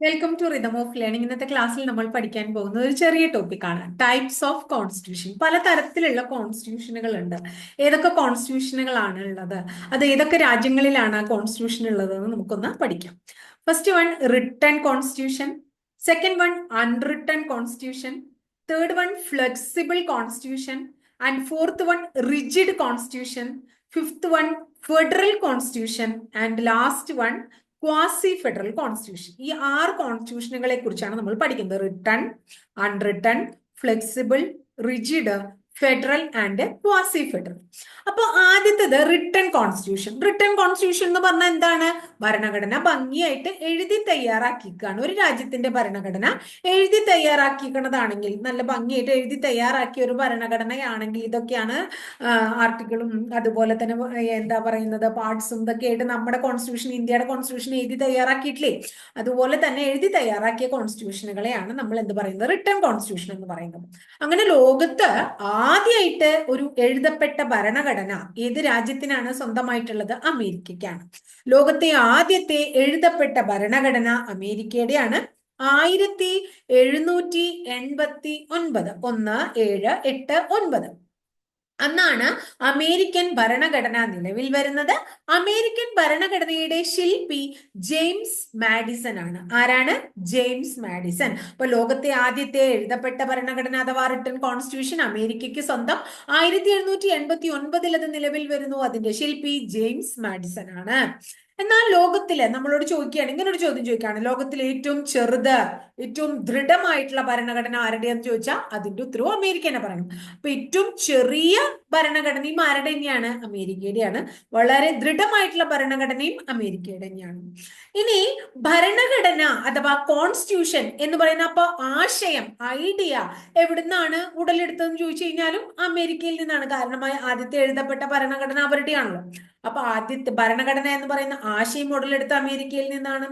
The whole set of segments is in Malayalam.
Welcome to rhythm of learning ഇന്നത്തെ ക്ലാസ്സിൽ നമ്മൾ പഠിക്കാൻ പോകുന്ന ഒരു ചെറിയ ടോപ്പിക്കാണ് ടൈപ്സ് ഓഫ് കോൺസ്റ്റിറ്റ്യൂഷൻ പല തരത്തിലുള്ള കോൺസ്റ്റിറ്റ്യൂഷനുകൾ ഉണ്ട്. ഏതൊക്കെ കോൺസ്റ്റിറ്റ്യൂഷനുകളാണ് ഉള്ളത്? അത് ഏതൊക്കെ രാജ്യങ്ങളിലാണ് ആ കോൺസ്റ്റിറ്റ്യൂഷൻ ഉള്ളതെന്ന് നമുക്കൊന്ന് പഠിക്കാം. First one written constitution second one unwritten constitution third one flexible constitution and fourth one rigid constitution fifth one federal constitution and last one quasi federal constitution ഈ ആറ് കോൺസ്റ്റിറ്റ്യൂഷനുകളെ കുറിച്ചാണ് നമ്മൾ പഠിക്കുന്നത്. Written unwritten flexible rigid federal and quasi federal അപ്പോൾ ആദ്യത്തേത് റിട്ടേൺ കോൺസ്റ്റിറ്റ്യൂഷൻ റിട്ടേൺ കോൺസ്റ്റിറ്റ്യൂഷൻ എന്ന് പറഞ്ഞാൽ എന്താണ്? ഭരണഘടന ഭംഗിയായിട്ട് എഴുതി തയ്യാറാക്കിക്കാണ്. ഒരു രാജ്യത്തിന്റെ ഭരണഘടന എഴുതി തയ്യാറാക്കിക്കണതാണെങ്കിൽ നല്ല ഭംഗിയായിട്ട് എഴുതി തയ്യാറാക്കിയ ഒരു ഭരണഘടനയാണെങ്കിൽ ഇതൊക്കെയാണ് ആർട്ടിക്കിളും അതുപോലെ തന്നെ എന്താ പറയുന്നത് പാർട്സും ഇതൊക്കെ ആയിട്ട് നമ്മുടെ കോൺസ്റ്റിറ്റ്യൂഷൻ ഇന്ത്യയുടെ കോൺസ്റ്റിറ്റ്യൂഷൻ എഴുതി തയ്യാറാക്കിയിട്ടില്ലേ? അതുപോലെ തന്നെ എഴുതി തയ്യാറാക്കിയ കോൺസ്റ്റിറ്റ്യൂഷനുകളെയാണ് നമ്മൾ എന്ത് പറയുന്നത്? റിട്ടേൺ കോൺസ്റ്റിറ്റ്യൂഷൻ എന്ന് പറയുന്നത്. അങ്ങനെ ലോകത്ത് ആദ്യമായിട്ട് ഒരു എഴുതപ്പെട്ട ഭരണഘടന ഏത് രാജ്യത്തിനാണ് സ്വന്തമായിട്ടുള്ളത്? അമേരിക്കയ്ക്കാണ്. ലോകത്തെ ആദ്യത്തെ എഴുതപ്പെട്ട ഭരണഘടന അമേരിക്കയുടെയാണ്. ആയിരത്തി എഴുന്നൂറ്റി എൺപത്തി ഒൻപത്. ഒന്ന് ഏഴ് എട്ട് ഒൻപത്. അന്നാണ് അമേരിക്കൻ ഭരണഘടന നിലവിൽ വരുന്നത്. അമേരിക്കൻ ഭരണഘടനയുടെ ശില്പി ജെയിംസ് മാഡിസൺ ആണ്. ആരാണ്? James Madison. അപ്പൊ ലോകത്തെ ആദ്യത്തെ എഴുതപ്പെട്ട ഭരണഘടന അഥവാ റിട്ടൺ കോൺസ്റ്റിറ്റ്യൂഷൻ അമേരിക്കയ്ക്ക് സ്വന്തം. ആയിരത്തി എഴുന്നൂറ്റി എൺപത്തി ഒൻപതിൽ അത് നിലവിൽ വരുന്നു. അതിന്റെ ശില്പി ജെയിംസ് മാഡിസൺ ആണ്. എന്നാൽ ലോകത്തിൽ നമ്മളോട് ചോദിക്കുകയാണ് ഇങ്ങനെ ഒരു ചോദ്യം ചോദിക്കുകയാണ്. ലോകത്തിലെ ഏറ്റവും ചെറുത് ഏറ്റവും ദൃഢമായിട്ടുള്ള ഭരണഘടന ആരുടെയെന്ന് ചോദിച്ചാൽ അതിന്റെ ഉത്തരവ് അമേരിക്കനെ പറയണം. അപ്പൊ ഏറ്റവും ചെറിയ ഭരണഘടനയും ആരുടെ തന്നെയാണ്? അമേരിക്കയുടെയാണ് വളരെ ദൃഢമായിട്ടുള്ള ഭരണഘടനയും അമേരിക്കയുടെ തന്നെയാണ്. ഇനി ഭരണഘടന അഥവാ കോൺസ്റ്റിറ്റ്യൂഷൻ എന്ന് പറയുന്ന അപ്പൊ ആശയം ഐഡിയ എവിടുന്നാണ് ഉടലെടുത്തതെന്ന് ചോദിച്ചു കഴിഞ്ഞാലും അമേരിക്കയിൽ നിന്നാണ്. കാരണമായി ആദ്യത്തെ എഴുതപ്പെട്ട ഭരണഘടന അവരുടെയാണല്ലോ. അപ്പൊ ആദ്യത്തെ ഭരണഘടന എന്ന് പറയുന്ന ആശയം ഉടലെടുത്ത അമേരിക്കയിൽ നിന്നാണ്.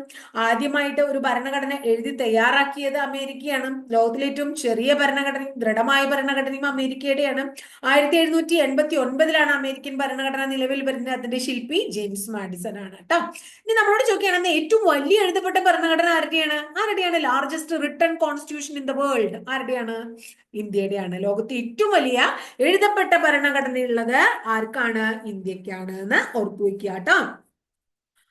ആദ്യമായിട്ട് ഒരു ഭരണഘടന എഴുതി തയ്യാറാക്കിയത് അമേരിക്കയാണ്. ലോകത്തിലെ ഏറ്റവും ചെറിയ ഭരണഘടനയും ദൃഢമായ ഭരണഘടനയും അമേരിക്കയുടെയാണ്. ആയിരത്തി എഴുന്നൂറ്റി എൺപത്തി ഒൻപതിലാണ് അമേരിക്കൻ ഭരണഘടന നിലവിൽ വരുന്നത്. അതിന്റെ ശില്പി ജെയിംസ് മാഡിസൺ ആണ് കേട്ടോ. ഇനി നമ്മളോട് ചോദിക്കുകയാണെന്ന് ഏറ്റവും വലിയ എഴുതപ്പെട്ട ഭരണഘടന ആരുടെയാണ്? ആരുടെയാണ്? Largest written constitution in the world ആരുടെയാണ്? ഇന്ത്യയുടെയാണ്. ലോകത്തെ ഏറ്റവും വലിയ എഴുതപ്പെട്ട ഭരണഘടനയുള്ളത് ആർക്കാണ്? ഇന്ത്യക്കാണ് എന്ന് ഓർത്തു വെക്കുക കേട്ടോ.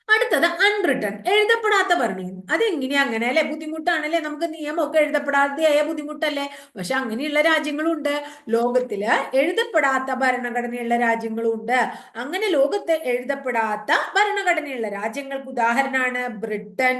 അടുത്തത് അൺറിട്ടൺ എഴുതപ്പെടാത്ത ഭരണഘടന അതെങ്ങനെയാ അങ്ങനെ അല്ലെ? ബുദ്ധിമുട്ടാണല്ലേ? നമുക്ക് നിയമമൊക്കെ എഴുതപ്പെടാതെയായ ബുദ്ധിമുട്ടല്ലേ? പക്ഷെ അങ്ങനെയുള്ള രാജ്യങ്ങളും ഉണ്ട് ലോകത്തിൽ എഴുതപ്പെടാത്ത ഭരണഘടനയുള്ള രാജ്യങ്ങളുണ്ട്. അങ്ങനെ ലോകത്ത് എഴുതപ്പെടാത്ത ഭരണഘടനയുള്ള രാജ്യങ്ങൾക്ക് ഉദാഹരണമാണ് ബ്രിട്ടൻ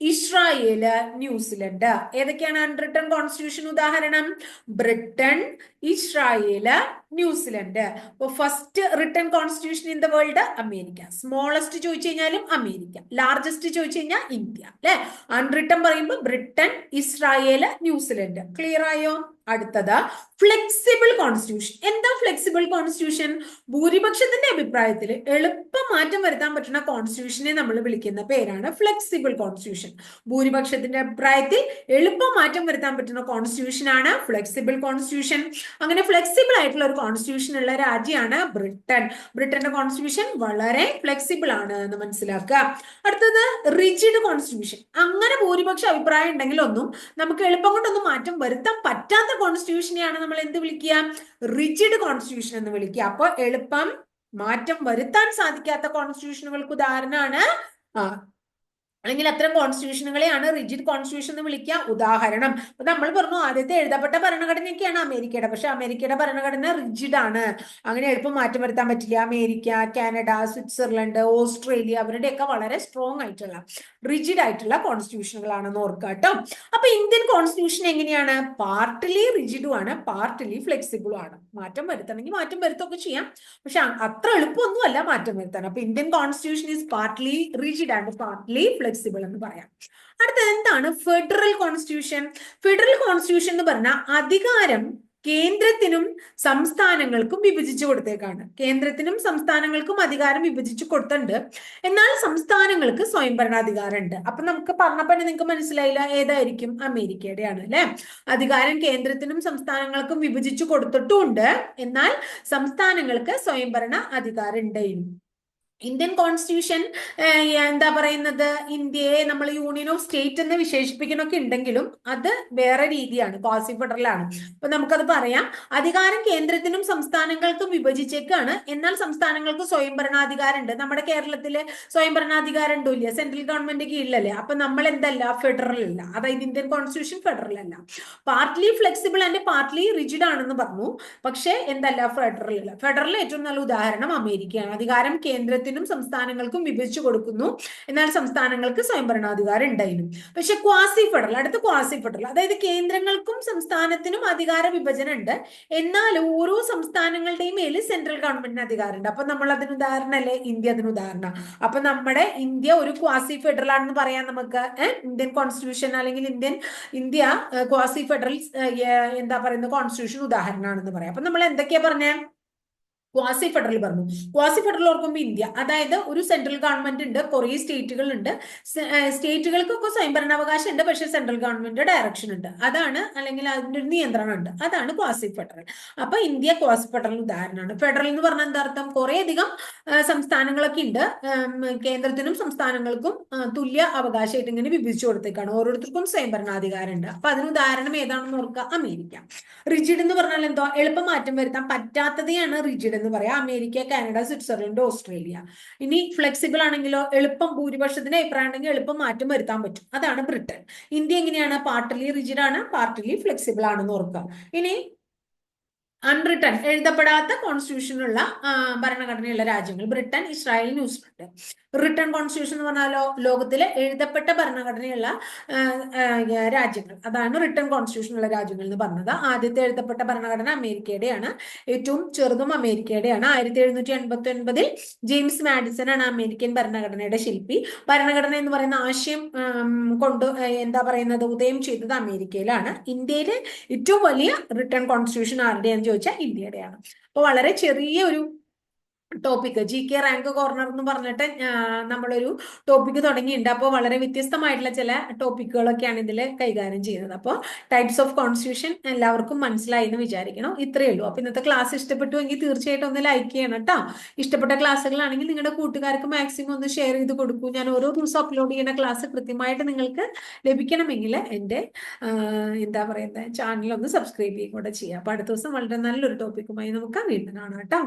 ഇസ്രായേൽ ന്യൂസിലൻഡ്. ഏതൊക്കെയാണ് അൺറിട്ടൺ കോൺസ്റ്റിറ്റ്യൂഷൻ ഉദാഹരണം? Britain Israel New Zealand. അപ്പൊ first written constitution in the world America. Smallest ചോദിച്ചു കഴിഞ്ഞാലും അമേരിക്ക. ലാർജസ്റ്റ് ചോദിച്ചു കഴിഞ്ഞാൽ ഇന്ത്യ. അല്ലെ? അൺറിട്ടൺ പറയുമ്പോൾ ബ്രിട്ടൻ ഇസ്രായേൽ ന്യൂസിലൻഡ്. ക്ലിയർ ആയോ? അടുത്തത് ഫ്ലെക്സിബിൾ കോൺസ്റ്റിറ്റ്യൂഷൻ എന്താ ഫ്ലെക്സിബിൾ കോൺസ്റ്റിറ്റ്യൂഷൻ ഭൂരിപക്ഷത്തിന്റെ അഭിപ്രായത്തിൽ എളുപ്പം മാറ്റം വരുത്താൻ പറ്റുന്ന കോൺസ്റ്റിറ്റ്യൂഷനെ നമ്മൾ വിളിക്കുന്ന പേരാണ് ഫ്ലെക്സിബിൾ കോൺസ്റ്റിറ്റ്യൂഷൻ ഭൂരിപക്ഷത്തിന്റെ അഭിപ്രായത്തിൽ എളുപ്പം മാറ്റം വരുത്താൻ പറ്റുന്ന കോൺസ്റ്റിറ്റ്യൂഷൻ ആണ് ഫ്ലെക്സിബിൾ കോൺസ്റ്റിറ്റ്യൂഷൻ അങ്ങനെ ഫ്ലെക്സിബിൾ ആയിട്ടുള്ള ഒരു കോൺസ്റ്റിറ്റ്യൂഷൻ ഉള്ള രാജ്യമാണ് ബ്രിട്ടൻ. ബ്രിട്ടന്റെ കോൺസ്റ്റിറ്റ്യൂഷൻ വളരെ ഫ്ലെക്സിബിൾ ആണ് എന്ന് മനസ്സിലാക്കുക. അടുത്തത് റിജിഡ് കോൺസ്റ്റിറ്റ്യൂഷൻ അങ്ങനെ ഭൂരിപക്ഷ അഭിപ്രായം ഉണ്ടെങ്കിൽ ഒന്നും നമുക്ക് എളുപ്പം കൊണ്ടൊന്നും മാറ്റം വരുത്താൻ പറ്റാത്ത കോൺസ്റ്റിറ്റ്യൂഷനെയാണ് നമ്മൾ എന്ത് വിളിക്കുക? റിജിഡ് കോൺസ്റ്റിറ്റ്യൂഷൻ എന്ന് വിളിക്കുക. അപ്പോൾ എളുപ്പം മാറ്റം വരുത്താൻ സാധിക്കാത്ത കോൺസ്റ്റിറ്റ്യൂഷനുകൾക്ക് ഉദാഹരണമാണ് അല്ലെങ്കിൽ അത്തരം കോൺസ്റ്റിറ്റ്യൂഷനുകളെയാണ് റിജിഡ് കോൺസ്റ്റിറ്റ്യൂഷൻ എന്ന് വിളിക്കുക ഉദാഹരണം. അപ്പൊ നമ്മൾ പറഞ്ഞു ആദ്യത്തെ എഴുതപ്പെട്ട ഭരണഘടനയൊക്കെയാണ് അമേരിക്കയുടെ. പക്ഷെ അമേരിക്കയുടെ ഭരണഘടന റിജിഡ് ആണ്. അങ്ങനെ എളുപ്പം മാറ്റം വരുത്താൻ പറ്റില്ല. അമേരിക്ക കാനഡ സ്വിറ്റ്സർലൻഡ് ഓസ്ട്രേലിയ അവരുടെയൊക്കെ വളരെ സ്ട്രോങ് ആയിട്ടുള്ള റിജിഡ് ആയിട്ടുള്ള കോൺസ്റ്റിറ്റ്യൂഷനുകളാണെന്ന് ഓർക്കുക കേട്ടോ. അപ്പൊ ഇന്ത്യൻ കോൺസ്റ്റിറ്റ്യൂഷൻ എങ്ങനെയാണ്? പാർട്ടിലി റിജിഡും ആണ് പാർട്ടിലി ഫ്ലെക്സിബിളും ആണ്. മാറ്റം വരുത്തണമെങ്കിൽ മാറ്റം വരുത്തൊക്കെ ചെയ്യാം. പക്ഷെ അത്ര എളുപ്പമൊന്നുമല്ല മാറ്റം വരുത്താൻ. അപ്പൊ Indian constitution is partly rigid and partly flexible എന്ന് പറയാം. അടുത്തത് എന്താണ്? ഫെഡറൽ കോൺസ്റ്റിറ്റ്യൂഷൻ ഫെഡറൽ കോൺസ്റ്റിറ്റ്യൂഷൻ എന്ന് പറഞ്ഞാൽ അധികാരം കേന്ദ്രത്തിനും സംസ്ഥാനങ്ങൾക്കും വിഭജിച്ചു കൊടുത്തേക്കാണ്. കേന്ദ്രത്തിനും സംസ്ഥാനങ്ങൾക്കും അധികാരം വിഭജിച്ചു കൊടുത്തിട്ടുണ്ട്. എന്നാൽ സംസ്ഥാനങ്ങൾക്ക് സ്വയംഭരണാധികാരം ഉണ്ട് അപ്പൊ നമുക്ക് പറഞ്ഞപ്പോ നിങ്ങൾക്ക് മനസ്സിലായില്ല. ഏതായിരിക്കും? അമേരിക്കയുടെയാണ് അല്ലെ? അധികാരം കേന്ദ്രത്തിനും സംസ്ഥാനങ്ങൾക്കും വിഭജിച്ചു കൊടുത്തിട്ടുമുണ്ട് എന്നാൽ സംസ്ഥാനങ്ങൾക്ക് സ്വയംഭരണ അധികാരം ഉണ്ടായിരുന്നു ഇന്ത്യൻ കോൺസ്റ്റിറ്റ്യൂഷൻ എന്താ പറയുന്നത്? ഇന്ത്യയെ നമ്മൾ യൂണിയൻ ഓഫ് സ്റ്റേറ്റ് എന്ന് വിശേഷിപ്പിക്കണമൊക്കെ ഉണ്ടെങ്കിലും അത് വേറെ രീതിയാണ് ക്വാസി ഫെഡറലാണ് അപ്പൊ നമുക്കത് പറയാം. അധികാരം കേന്ദ്രത്തിനും സംസ്ഥാനങ്ങൾക്കും വിഭജിച്ചേക്കാണ്. എന്നാൽ സംസ്ഥാനങ്ങൾക്ക് സ്വയംഭരണാധികാരം ഉണ്ട് നമ്മുടെ കേരളത്തിലെ സ്വയംഭരണാധികാരം ഉണ്ടോ ഇല്ല സെൻട്രൽ ഗവൺമെന്റ് കീഴിലല്ലേ? അപ്പൊ നമ്മൾ എന്തല്ല ഫെഡറൽ അല്ല അതായത് ഇന്ത്യൻ കോൺസ്റ്റിറ്റ്യൂഷൻ ഫെഡറൽ അല്ല partly flexible and partly rigid ആണെന്ന് പറഞ്ഞു. പക്ഷേ എന്തല്ല? ഫെഡറൽ. അല്ല ഫെഡറൽ ഏറ്റവും നല്ല ഉദാഹരണം അമേരിക്കയാണ്. അധികാരം കേന്ദ്രത്തിൽ കേന്ദ്രത്തിനും സംസ്ഥാനങ്ങൾക്കും വിഭജിച്ചു കൊടുക്കുന്നു. എന്നാൽ സംസ്ഥാനങ്ങൾക്ക് സ്വയംഭരണാധികാരം ഉണ്ടായിരുന്നു പക്ഷെ ക്വാസി ഫെഡറൽ അടുത്ത ക്വാസി ഫെഡറൽ അതായത് കേന്ദ്രങ്ങൾക്കും സംസ്ഥാനത്തിനും അധികാര വിഭജനം ഉണ്ട് എന്നാൽ ഓരോ സംസ്ഥാനങ്ങളുടെയും മേൽ സെൻട്രൽ ഗവൺമെന്റിന് അധികാരമുണ്ട്. അപ്പൊ നമ്മൾ അതിന് ഉദാഹരണം അല്ലേ? ഇന്ത്യ അതിന് ഉദാഹരണം. അപ്പൊ നമ്മുടെ ഇന്ത്യ ഒരു ക്വാസി ഫെഡറൽ ആണെന്ന് പറയാൻ നമുക്ക്. ഇന്ത്യൻ കോൺസ്റ്റിറ്റ്യൂഷൻ അല്ലെങ്കിൽ ഇന്ത്യൻ ഇന്ത്യ ക്വാസി ഫെഡറൽ എന്താ പറയുന്നത്? കോൺസ്റ്റിറ്റ്യൂഷൻ ഉദാഹരണമാണെന്ന് പറയാം. അപ്പൊ നമ്മൾ എന്തൊക്കെയാ പറഞ്ഞേ? ക്വാസി ഫെഡറൽ പറഞ്ഞു. ക്വാസി ഫെഡറൽ ഓർക്കുമ്പോൾ ഇന്ത്യ അതായത് ഒരു സെൻട്രൽ ഗവൺമെന്റ് ഉണ്ട് കുറേ സ്റ്റേറ്റുകൾ ഉണ്ട്. സ്റ്റേറ്റുകൾക്കൊക്കെ സ്വയംഭരണാവകാശം ഉണ്ട് പക്ഷെ സെൻട്രൽ ഗവൺമെന്റ് ഡയറക്ഷൻ ഉണ്ട്. അതാണ് അല്ലെങ്കിൽ അതിന്റെ ഒരു നിയന്ത്രണം ഉണ്ട്. അതാണ് ക്വാസി ഫെഡറൽ അപ്പൊ ഇന്ത്യ ക്വാസി ഫെഡറൽ ഉദാഹരണമാണ്. ഫെഡറൽ എന്ന് പറഞ്ഞാൽ എന്താ അർത്ഥം? കുറെ അധികം സംസ്ഥാനങ്ങളൊക്കെ ഉണ്ട്. കേന്ദ്രത്തിനും സംസ്ഥാനങ്ങൾക്കും തുല്യ അവകാശമായിട്ട് ഇങ്ങനെ വിഭജിച്ചു കൊടുത്തേക്കാണ്. ഓരോരുത്തർക്കും സ്വയംഭരണാധികാരം ഉണ്ട്. അപ്പൊ അതിന് ഉദാഹരണം ഏതാണെന്ന് ഓർക്കുക അമേരിക്ക. റിജിഡ് എന്ന് പറഞ്ഞാൽ എന്തോ? എളുപ്പം മാറ്റം വരുത്താൻ പറ്റാത്തതെയാണ് റിജിഡ് എന്ന് പറയാം. America Canada Switzerland Australia. ഇനി ഫ്ലെക്സിബിൾ ആണെങ്കിലോ എളുപ്പം ഭൂരിപക്ഷത്തിന്റെ അഭിപ്രായം ഉണ്ടെങ്കിൽ എളുപ്പം മാറ്റം വരുത്താൻ പറ്റും. അതാണ് ബ്രിട്ടൻ. ഇന്ത്യ എങ്ങനെയാണ്? പാർട്ടിലി റിജിഡ് ആണ് പാർട്ടിലി ഫ്ലെക്സിബിൾ ആണെന്ന് ഓർക്കുക. ഇനി അൺറിട്ടൺ എഴുതപ്പെടാത്ത കോൺസ്റ്റിറ്റ്യൂഷനുള്ള ഭരണഘടനയുള്ള രാജ്യങ്ങൾ. Britain Israel New Zealand. Written constitution എന്ന് പറഞ്ഞാലോ ലോകത്തിലെ എഴുതപ്പെട്ട ഭരണഘടനയുള്ള രാജ്യങ്ങൾ. അതാണ് റിട്ടേൺ കോൺസ്റ്റിറ്റ്യൂഷൻ ഉള്ള രാജ്യങ്ങൾ എന്ന് പറഞ്ഞത്. ആദ്യത്തെ എഴുതപ്പെട്ട ഭരണഘടന അമേരിക്കയുടെയാണ്. ഏറ്റവും ചെറുതും അമേരിക്കയുടെയാണ്. ആയിരത്തി എഴുന്നൂറ്റി എൺപത്തി ഒൻപതിൽ ജെയിംസ് മാഡിസൺ ആണ് അമേരിക്കൻ ഭരണഘടനയുടെ ശില്പി. ഭരണഘടന എന്ന് പറയുന്ന ആശയം കൊണ്ട് എന്താ പറയുന്നത്? ഉദയം ചെയ്തത് അമേരിക്കയിലാണ്. ഇന്ത്യയിലെ ഏറ്റവും വലിയ റിട്ടേൺ കോൺസ്റ്റിറ്റ്യൂഷൻ ആരുടെയാണെന്ന് ചോദിച്ചാൽ ഇന്ത്യയുടെയാണ്. അപ്പോൾ വളരെ ചെറിയ ഒരു topic G K rank corner എന്ന് പറഞ്ഞിട്ട് നമ്മളൊരു ടോപ്പിക് തുടങ്ങിയിട്ടുണ്ട്. അപ്പോൾ വളരെ വ്യത്യസ്തമായിട്ടുള്ള ചില ടോപ്പിക്കുകളൊക്കെയാണ് ഇതിൽ കൈകാര്യം ചെയ്യുന്നത്. അപ്പോൾ ടൈപ്സ് ഓഫ് കോൺസ്റ്റിറ്റ്യൂഷൻ എല്ലാവർക്കും മനസ്സിലായി എന്ന് വിചാരിക്കണം. ഇത്രയേ ഉള്ളൂ. അപ്പോൾ ഇന്നത്തെ ക്ലാസ് ഇഷ്ടപ്പെട്ടുവെങ്കിൽ തീർച്ചയായിട്ടും ഒന്ന് ലൈക്ക് ചെയ്യണം കേട്ടോ. ഇഷ്ടപ്പെട്ട ക്ലാസ്സുകളാണെങ്കിൽ നിങ്ങളുടെ കൂട്ടുകാർക്ക് മാക്സിമം ഒന്ന് ഷെയർ ചെയ്ത് കൊടുക്കൂ. ഞാൻ ഓരോ ദിവസം അപ്ലോഡ് ചെയ്യുന്ന ക്ലാസ് കൃത്യമായിട്ട് നിങ്ങൾക്ക് ലഭിക്കണമെങ്കിൽ എന്റെ എന്താ പറയുന്നത് ചാനൽ ഒന്ന് സബ്സ്ക്രൈബ് ചെയ്യുകയും കൂടെ ചെയ്യാം. അപ്പോൾ അടുത്ത ദിവസം വളരെ നല്ലൊരു ടോപ്പിക്കുമായി നമുക്ക് വീണ്ടും കാണാം കേട്ടോ.